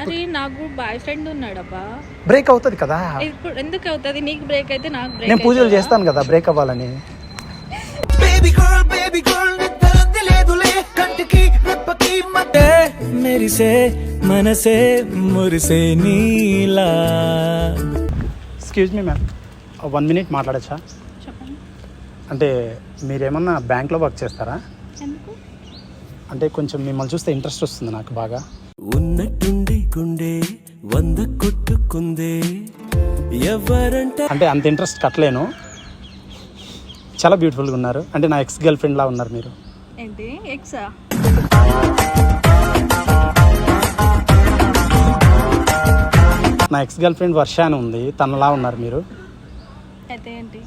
అరే నాకు boy friend ఉన్నాడబ్బా. Break అవుతుంది కదా? ఇప్పుడు ఎందుకు అవుతుంది? నీకు బ్రేక్ అయితే నాకు నేను పూజలు చేస్తాను కదా బ్రేక్ అవ్వాలని. బేబీ గర్ల్ బేబీ గర్ల్ నిద్రంది లేదులే. కంటికి రెప్పకి మధ్య మెరిసే మనసే మురిసే నీలా. Excuse me ma'am one minute మాట్లాడచ్చా? అంటే మీరేమన్నా బ్యాంక్లో వర్క్ చేస్తారా? అంటే కొంచెం మిమ్మల్ని చూస్తే ఇంట్రెస్ట్ వస్తుంది నాకు బాగా. ఉన్నట్టుండి గుండె వంద కొట్టుకుందే. ఎవరంట అంటే అంత ఇంట్రెస్ట్ కట్టలేను. చాలా బ్యూటిఫుల్గా ఉన్నారు. అంటే నా ఎక్స్ గర్ల్ ఫ్రెండ్ లా ఉన్నారు మీరు. ఏంటి? ఎక్సా నా ఎక్స్ గర్ల్ ఫ్రెండ్ వర్ష అని ఉంది. తనలా ఉన్నారు మీరు. అయితే ఏంటి?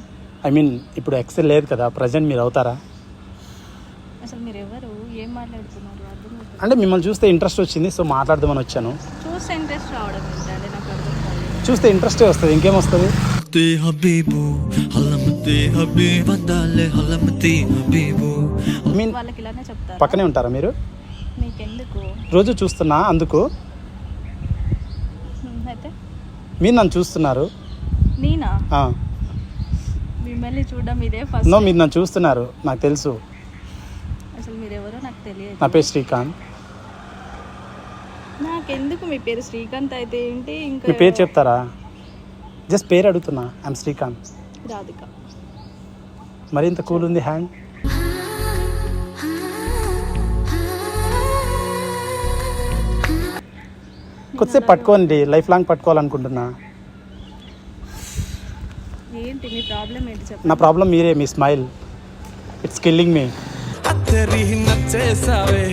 ఐ మీన్ ఇప్పుడు ఎక్స్ లేదు కదా. ప్రజెంట్ మీరు అవుతారా? అసలు మీరు ఎవరు ఏం మాట్లాడుతున్నారు? అంటే మిమ్మల్ని చూస్తే ఇంట్రెస్ట్ వచ్చింది సో మాట్లాడదామని వచ్చాను. చూస్తే ఇంట్రెస్ట్ రావడం చూస్తే ఇంట్రెస్టే వస్తుంది ఇంకేం వస్తుంది? తే హబీబు హలమతే హబీబ్ వదాలే హలమతే హబీబు. ఐ మీన్ వాళ్ళకి ఇలానే చెప్తారు. పక్కనే ఉంటారా మీరు? రోజు చూస్తున్నా అందుకు. మీరు నన్ను చూస్తున్నారు. నేనా? ఆ. మిమ్మల్ని చూడడం ఇదే ఫస్ట్ నో మీరు నన్ను చూస్తున్నారు నాకు తెలుసు అసలు మీరు ఎవరో నాకు తెలియదు. నా పేరు శ్రీకాంత్. నాకెందుకు మీ పేరు శ్రీకాంత్ అయితే? ఏంటి ఇంకా మీ పేరు చెప్తారా? జస్ట్ పేరు అడుగుతున్నా. ఐఎమ్ శ్రీకాంత్. రాధిక. మరి ఇంత కూల్ ఉంది హ్యాండ్. కొద్దిసేపు పట్టుకోండి. లైఫ్ లాంగ్ పట్టుకోవాలనుకుంటున్నా. ఏంటి మీ ప్రాబ్లం ఏంటి నా ప్రాబ్లం మీరే మీ స్మైల్. ఇట్స్ కిల్లింగ్ మీ అత్తరి నచ్చేసావే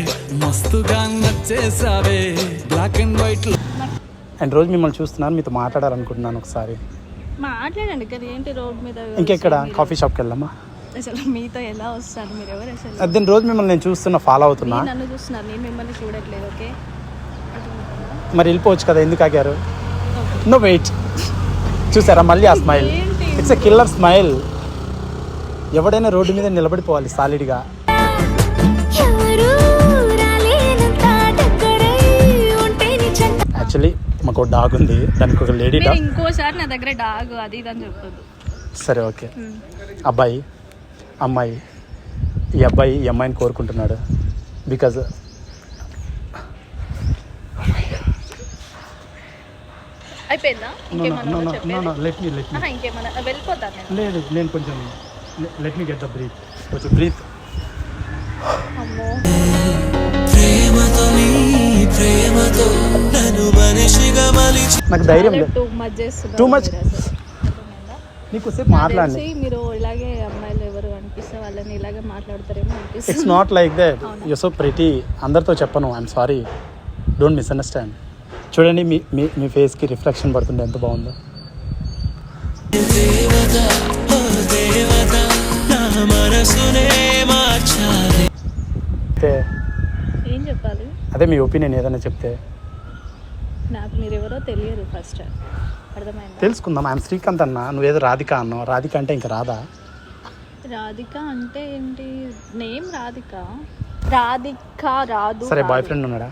మస్తుగా నచ్చేసావే బ్లాక్ అండ్ వైట్ అండ్ రోజు మిమ్మల్ని చూస్తున్నాను మీతో మాట్లాడాలనుకుంటున్నాను ఒకసారి. మాట్లాడండి కానీ ఏంటి రోడ్ మీద ఇంకెక్కడ? మీరు- కాఫీ షాప్కి వెళ్దామా? అసలు మీతో ఎలా వస్తారు? మీరు ఎవరు అసలు? అదే రోజు మిమ్మల్ని నేను చూస్తున్నా ఫాలో అవుతున్నా. మీరు నన్ను చూస్తున్నారు నేను మిమ్మల్ని చూడట్లేదు ఓకే? మరి వెళ్ళిపోవచ్చు కదా ఎందుకు ఆగారు? నో వెయిట్ చూసారా మళ్ళీ ఆ smile? It's a killer smile ఎవడైనా రోడ్డు మీద నిలబడిపోవాలి సాలిడ్గా యాక్చువల్లీ మాకు ఒక డాగ్ ఉంది. దానికి ఒక లేడీ డాగ్ ఇంకోసారి నా దగ్గర డాగ్ అది ఇది అని చెప్పొద్దు. సరే ఓకే. అబ్బాయి అమ్మాయి ఈ అబ్బాయి ఈ అమ్మాయిని కోరుకుంటున్నాడు. బికాజ్ అయిపోయిందా? ఇంకేమన్నా చెప్పేది? లెట్ మీ లెట్ ఆహా, ఇంకేమన్నా? వెళ్ళిపోతాను నేను. లేదు నేను కొంచెం let me get the breath కొంచెం బ్రీత్ అమ్మో. ప్రేమతో ప్రేమతో మనిషిగా మలిచి నాకు ధైర్యం లేదు. టూ మచ్ చేస్తున్నారు? నీకు సేపు తెలిసి మీరు ఇలాగే అమ్మాయిలు ఎవరు అనిపిస్తే వాళ్ళని ఇలాగే మాట్లాడతారేమో ఇట్స్ అనిపిస్తుంది not like that you so pretty అందరితో చెప్పను. ఐఎమ్ సారీ డోంట్ మిస్అండర్స్టాండ్ చూడండి మీ మీ మీ ఫేస్కి రిఫ్లెక్షన్ పడుతుంటే ఎంత బాగుందో. ఏం చెప్పాలి? అదే మీ ఒపీనియన్ ఏదైనా చెప్తే. నాకు మీరు ఎవరో తెలియదు ఫస్ట్. అర్థమైందా? తెలుసుకుందాం. ఐఎమ్ శ్రీకాంత్ అన్న. నువ్వేదో రాధిక అన్నావు. రాధిక అంటే ఇంకా రాదా? రాధిక అంటే ఏంటి? నేమ్ రాధిక. రాధిక రాదు సరే. బాయ్ ఫ్రెండ్ ఉన్నాడా?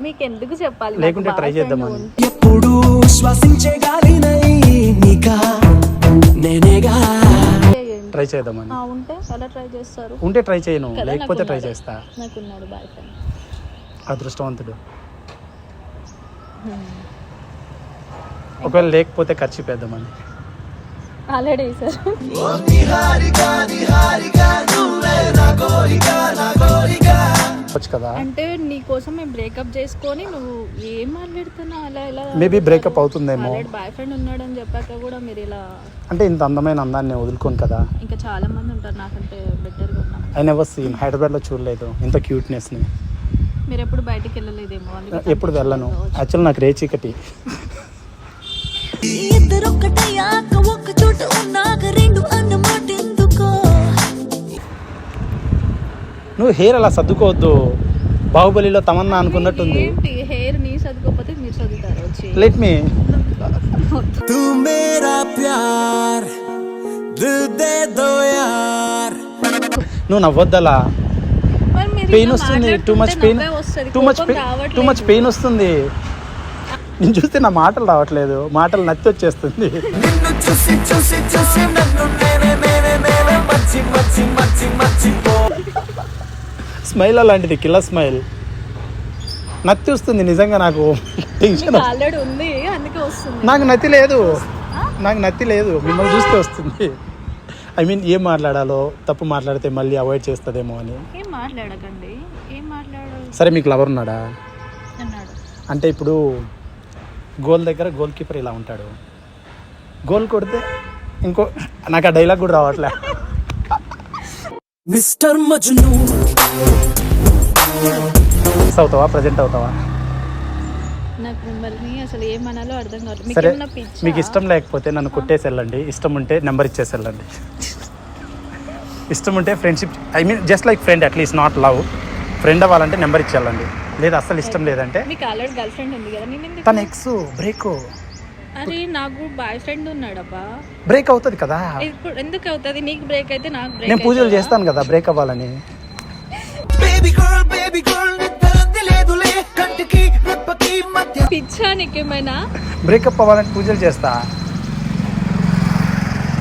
మీకు ఎందుకు చెప్పాలి లేకుంటే నాకు try boyfriend చేద్దామని. ఎప్పుడు శ్వసించే గాలినై నీకా నేనేగా? ట్రై చేద్దామని. ఆ, ఉంటే ఎలా ట్రై చేస్తారు. ఉంటే ట్రై చేయను. కదా లేకపోతే ట్రై. చేస్తా. నాకున్నాడు బాయ్ ఫ్రెండ్ అదృష్టవంతుడు. ఒకవేళ లేకపోతే ఖర్చు పెద్దామని ఆల్రెడీ సార్. వచ్చు కదా. అంటే నీ కోసం మేము బ్రేకప్ చేసుకొని నువ్వు ఏం మాట్లాడుతున్నావు? అలా ఇలా మేబీ బ్రేకప్ అవుతుందేమో. ఆల్రెడీ బాయ్ ఫ్రెండ్ ఉన్నాడు అని చెప్పాక కూడా మీరు ఇలా అంటే ఇంత అందమైన అందాన్ని వదులుకోను కదా. ఇంకా చాలా మంది ఉంటారు నాకంటే బెటర్గా ఉన్నాను ఐ నెవర్ సీన్ హైదరాబాద్లో చూడలేదు. ఇంత క్యూట్నెస్ని ఎప్పుడు ఎప్పుడు వెళ్ళను. యాక్చువల్ నాకు రే చీకటి. నువ్వు హెయిర్ అలా సర్దుకోవద్దు. బాహుబలిలో తమన్నా అనుకున్నట్టుంది. హెయిర్ నీ లెట్ మీ తు మేరా ప్యార్ దిల్ దే దో యార్. నువ్వు నవ్వొద్దలా. పెయిన్ వస్తుంది. Too much pain too much కోపం టూ మచ్. పెయిన్ వస్తుంది. నేను చూస్తే నా మాటలు రావట్లేదు. మాటలు నత్తి వచ్చేస్తుంది. స్మైల్ అలాంటిది కిల్లర్ స్మైల్ నత్తి వస్తుంది నిజంగా నాకు. టెన్షన్ వస్తుంది. ఆల్రెడీ ఉంది అందుకే వస్తుంది. నాకు నత్తి లేదు. నాకు నత్తి లేదు. మిమ్మల్ని చూస్తే వస్తుంది. ఐ మీన్ ఏం మాట్లాడాలో తప్పు మాట్లాడితే మళ్ళీ అవాయిడ్ చేస్తుందేమో అని. మాట్లాడకండి. ఏం మాట్లాడు సరే మీకు లవర్ ఉన్నాడా? అన్నాడు అంటే ఇప్పుడు గోల్ దగ్గర గోల్ కీపర్ ఇలా ఉంటాడు. గోల్ కొడితే ఇంకో నాకు ఆ డైలాగ్ కూడా రావట్లే. మిస్టర్ మజ్ను. మిస్ అవుతావా? ప్రజెంట్ అవుతావా? నాకు మిమ్మల్ని అసలు ఏమనాలో అర్థం కావట్లేదు. మీకు సరే ఏమన్నా పిచ్చా? మీకు ఇష్టం లేకపోతే నన్ను కొట్టేసి వెళ్ళండి. ఇష్టం ఉంటే నెంబర్ ఇచ్చేసి వెళ్ళండి. ఇష్టం ఉంటే friendship I mean just like friend at least not love friend అవ్వాలంటే నెంబర్ ఇచ్చి వెళ్ళండి లేదా అస్సలు ఇష్టం లేదంటే. మీకు ఆల్రెడీ గర్ల్ ఫ్రెండ్ ఉంది కదా నేను ఎందుకు తన ఎక్స్ బ్రేక్ అరే నాకు బాయ్ ఫ్రెండ్ ఉన్నాడబ్బా. బ్రేక్ అవుతుంది కదా. ఇప్పుడు ఎందుకు అవుతుంది? నీకు బ్రేక్ అయితే నాకు బ్రేక్ నేను పూజలు చేస్తాను కదా బ్రేక్ అవ్వాలని. బేబీ గర్ల్ బేబీ గర్ల్ నిద్రంది లేదులే. కంటికి రెప్పకి మధ్య పిచ్చా నీకేమైనా? బ్రేకప్ అవ్వాలంటే పూజలు చేస్తా.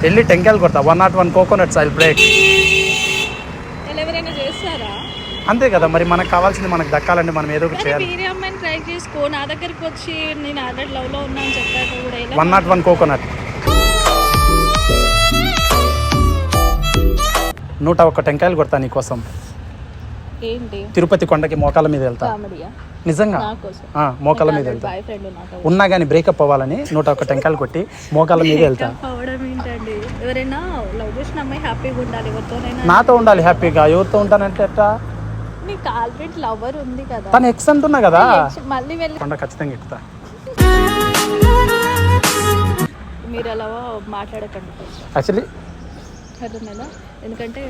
వెళ్ళి టెంకాయలు కొడతా. One not one coconuts I'll break ఇలా ఎవరైనా చేస్తారా అంతే కదా మరి మనకు కావాల్సింది మనకు దక్కాలంటే మనం ఏదో ఒకటి చేయాలి. వేరే అమ్మాయిని ట్రై చేసుకో నా దగ్గరికి వచ్చి నేను ఆల్రెడీ లవ్లో ఉన్నా అని చెప్పాక కూడా ఇలా వన్ నాట్ వన్ కోకోనట్ నూట ఒక్క టెంకాయలు కొడతా నీకోసం ఏంటి? తిరుపతి కొండకి మోకాల మీద వెళ్తా. నిజంగా? ఆ, మోకాల మీద వెళ్తా. బాయ్ ఫ్రెండ్ నాకు ఉన్నా కానీ బ్రేకప్ అవ్వాలని నూట ఒక్క టెంకాయలు కొట్టి మోకాల మీద వెళ్తా. అవడం ఏంటండి? ఎవరైనా లవ్ చేసిన అమ్మాయి హ్యాపీగా ఉండాలి ఎవరితోనైనా. నాతో ఉండాలి హ్యాపీగా ఎవరితో ఉంటానంటే ఎట్టా? నీకు ఆల్రెడీ లవర్ ఉంది కదా. తను ఎక్స్ అంటున్నా కదా. మళ్ళీ వెళ్ళి కొండ ఖచ్చితంగా ఎక్కుతా. మీరు అలా మాట్లాడకండి కొంచెం. యాక్చువల్లీ అర్థమైందా ఎందుకంటే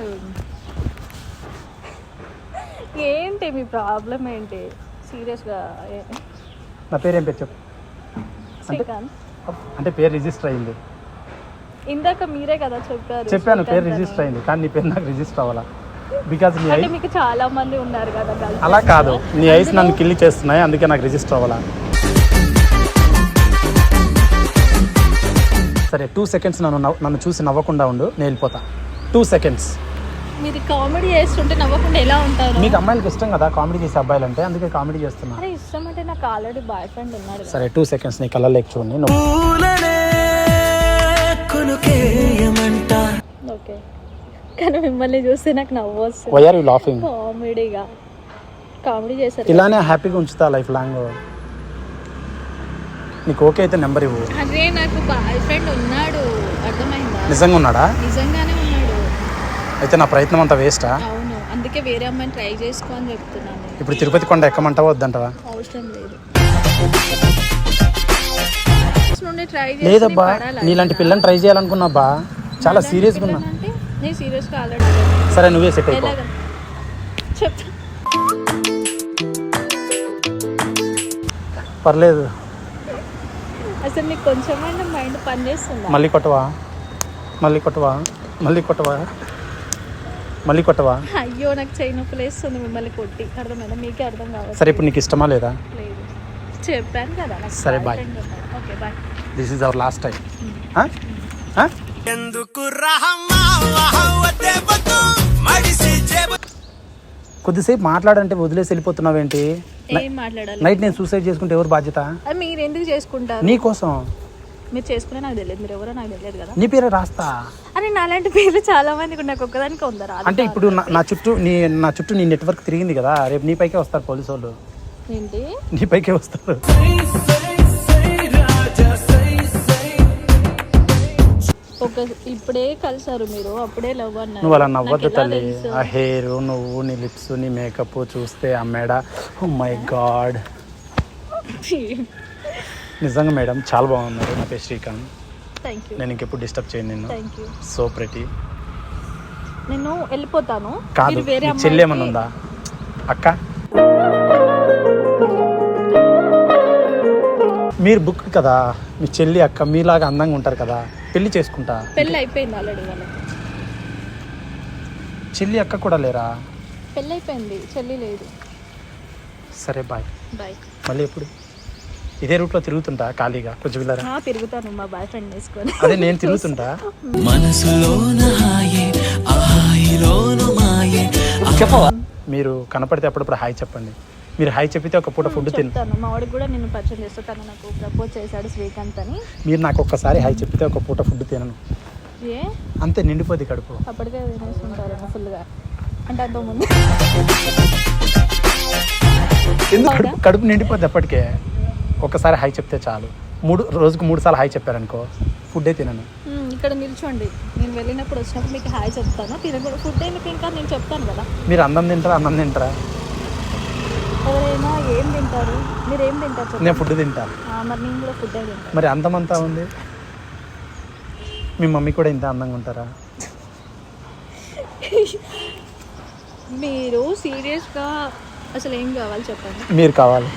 ఏంటి మీ ప్రాబ్లం ఏంటి? సీరియస్గా నా పేరు ఏం పేరు చెప్పు. అంటే పేరు రిజిస్టర్ అయింది. ఇందాక మీరే కదా చెప్పారు చెప్పాను పేరు రిజిస్టర్. అయింది కానీ నీ పేరు నాకు రిజిస్టర్ అవ్వాలా? బికాజ్ నీ అంటే ఐ మీకు చాలా మంది ఉన్నారు కదా. అలా కాదు. నీ ఐస్ నన్ను కిల్లి చేస్తున్నాయి అందుకే నాకు రిజిస్టర్ అవ్వాలా? సరే టూ సెకండ్స్ నన్ను నవ్వు- నన్ను చూసి నవ్వకుండా ఉండు నేను వెళ్ళిపోతా. టూ సెకండ్స్ మీరు కామెడీ చేస్తుంటే నవ్వకుండా ఎలా ఉంటారు? మీకు అమ్మాయిలకి ఇష్టం కదా కామెడీ చేసే అబ్బాయిలు అంటే అందుకే కామెడీ చేస్తున్నా. అరే ఇష్టం అంటే నాకు ఆల్రెడీ బాయ్ ఫ్రెండ్ ఉన్నాడు కదా. సరే టూ సెకండ్స్ నీ కళ్ళలోకి చూడండి నువ్వు. ఓకే కానీ మిమ్మల్ని చూస్తే నాకు నవ్వు వస్తుంది. వై ఆర్ యూ లాఫింగ్ కామెడీగా. కామెడీ చేశారు. ఇలానే హ్యాపీగా ఉంచుతా లైఫ్ లాంగ్. నీకు ఓకే అయితే నెంబర్ ఇవ్వు. అరే నాకు బాయ్ ఫ్రెండ్ ఉన్నాడు. అర్థమైందా? నిజంగా ఉన్నాడా? నిజంగానే ఉన్నాడు. అయితే నా ప్రయత్నం అంతా వేస్టా? అవును. అందుకే వేరే అమ్మాయిని ట్రై చేసుకో అని చెప్తున్నాను ఇప్పుడు తిరుపతి కొండ ఎక్కమంటావా వద్దంటావా అవసరం లేదు. నుండి ట్రై లేదబ్బా నీలాంటి పిల్లని ట్రై చేయాలనుకున్నా బా చాలా సీరియస్గా ఉన్నా. నేను సీరియస్గా ఆల్రెడీ సరే నువ్వే సెట్ అయిపో. పర్లేదు. అసలు నీకు కొంచెమైనా మైండ్ పనిచేస్తుందా మళ్ళీ కొట్టవా? మళ్ళీ కొట్టవా? మళ్ళీ కొట్టవా? మళ్ళీ కొట్టవా? అయ్యో నాకు చేయి నొప్పి లేస్తుంది మిమ్మల్ని కొట్టి. అర్థమైందా? మీకే అర్థం కావాలి సరే ఇప్పుడు నీకు ఇష్టమా లేదా? లేదు. చెప్పాను కదా సరే, ఉన్నాడు. Okay bye. This is our last time ఎందుకు కొద్దిసేపు మాట్లాడంటే వదిలేసి వెళ్ళిపోతున్నావేంటి? ఏం మాట్లాడాలి? నైట్ నేను సూసైడ్ చేసుకుంటే ఎవరు బాధ్యత? అది మీరు ఎందుకు చేసుకుంటారు? నీ కోసం మీరు చేసుకునే నాకు తెలియదు మీరు ఎవరో నాకు తెలియదు కదా. నీ పేరే రాస్తా. అరే నాలాంటి పేర్లు చాలా మందికి నాకు ఒక్కదానికి ఉందా రాదు అంటే ఇప్పుడు నా- నా చుట్టూ నీ నా చుట్టూ నీ నెట్వర్క్ తిరిగింది కదా రేపు నీ పైకే వస్తారు పోలీసు వాళ్ళు ఏంటి? నీ పైకే వస్తారు. ఒక ఇప్పుడే కలిసారు మీరు అప్పుడే లవ్ అన్నారు. నువ్వు అలా నవ్వద్దు తల్లి? ఆ హెయిర్ నువ్వు నీ లిప్స్ నీ మేకప్ చూస్తే ఆ మేడ. ఓ మై గాడ్ నిజంగా మేడం చాలా బాగున్నారు నా పేరు శ్రీకాంత్. నేను ఇంకెప్పుడు డిస్టర్బ్ చేయను నిన్ను. సో ప్రతి నేను వెళ్ళిపోతాను. కాదు మీరు వేరే నీ చెల్లి ఏమన్నా అమ్మాయికి- ఉందా? అక్క? మీరు బుక్ కదా? మీ చెల్లి అక్క మీలాగా అందంగా ఉంటారు కదా? పెళ్ళి చేసుకుంటా? పెళ్ళి అయిపోయింది ఆల్రెడీ వాళ్ళకి. చెల్లి అక్క కూడా లేరా? పెళ్ళైపోయింది చెల్లి లేదు. సరే బాయ్. బాయ్. మళ్ళీ ఎప్పుడు? ఇదే రూట్లో తిరుగుతుంటా ఖాళీగా కొంచెం వెళ్ళారా? నా తిరుగుతాను మా బాయ్ ఫ్రెండ్ వేసుకొని అదే నేను తిరుగుతుంటా. మనసులోన హాయే ఆ హాయిలోన మాయే చెప్పవా? మీరు కనపడితే అప్పుడప్పుడు హాయ్ చెప్పండి. మీరు హాయ్ చెప్పితే ఒక పూట ఫుడ్ మా వాడికి కూడా నేను పరిచయం చేస్తాను తను నాకు ప్రపోజ్ చేశాడు శ్రీకాంత్ అని. మీరు నాకు ఒక్కసారి హాయ్ చెప్పితే ఒక పూట ఫుడ్ తినను. ఏ? అంతే నిండిపోద్ది కడుపు. అప్పటికే తినేస్తుంటారు ఫుల్గా. అంటే అంత ముందు. ఎందుకు కడుపు నిండిపోద్ది అప్పటికే? ఒకసారి హాయ్ చెప్తే చాలు. మూడు రోజుకు మూడు సార్లు హాయ్ చెప్పారనుకో ఫుడ్డే తినను. ఇక్కడ నిల్చోండి. నేను వెళ్ళినప్పుడు వచ్చినప్పుడు మీకు హాయ్ చెప్తాను. తినకూడదు. ఫుడ్ ఎందుకు ఇంకా? నేను చెప్తాను కదా. మీరు అన్నం తింటారా? అన్నం తింటారా? ఏం తింటారు? మీరు ఏం తింటారు. నేను ఫుడ్ తింటా. ఆ, మరి నేను కూడా ఫుడ్ తింటాను మరి అందమంతా ఉంది? మీ మమ్మీ కూడా ఇంత అందంగా ఉంటారా? మీరు సీరియస్గా అసలు ఏం కావాలి చెప్పండి. మీరు కావాలి.